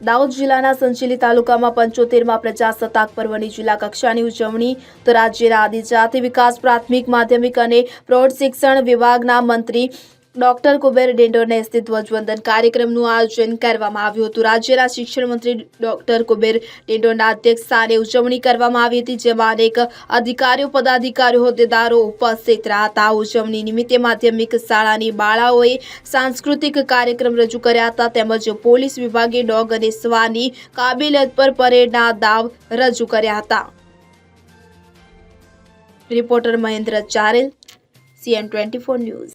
દાહોદ જિલ્લાના સંચેલી તાલુકામાં પંચોતેરમાં પ્રજાસત્તાક પર્વની જિલ્લા કક્ષાની ઉજવણી તો રાજ્યના આદિજાતિ વિકાસ પ્રાથમિક, માધ્યમિક અને પ્રૌઢ શિક્ષણ વિભાગના મંત્રી ડોક્ટર કુબેર ડેન્ડોરને હસ્તે ધ્વજવંદન કાર્યક્રમનું આયોજન કરવામાં આવ્યું હતું. રાજ્યના શિક્ષણ મંત્રી ડોક્ટર કુબેર ડેન્ડોરના અધ્યક્ષ સ્થાને ઉજવણી કરવામાં આવી હતી, જેમાં અનેક અધિકારીઓ, પદાધિકારીઓ, હોદ્દેદારો ઉપસ્થિત રહ્યા હતા. ઉજવણી નિમિત્તે માધ્યમિક શાળાની બાળાઓએ સાંસ્કૃતિક કાર્યક્રમ રજૂ કર્યા હતા. તેમજ પોલીસ વિભાગે ડોગ અને સ્વાની કાબિલિયત પર પરેડના દાવ રજૂ કર્યા હતા. Reporter Mahendra Charel, CN twenty four news.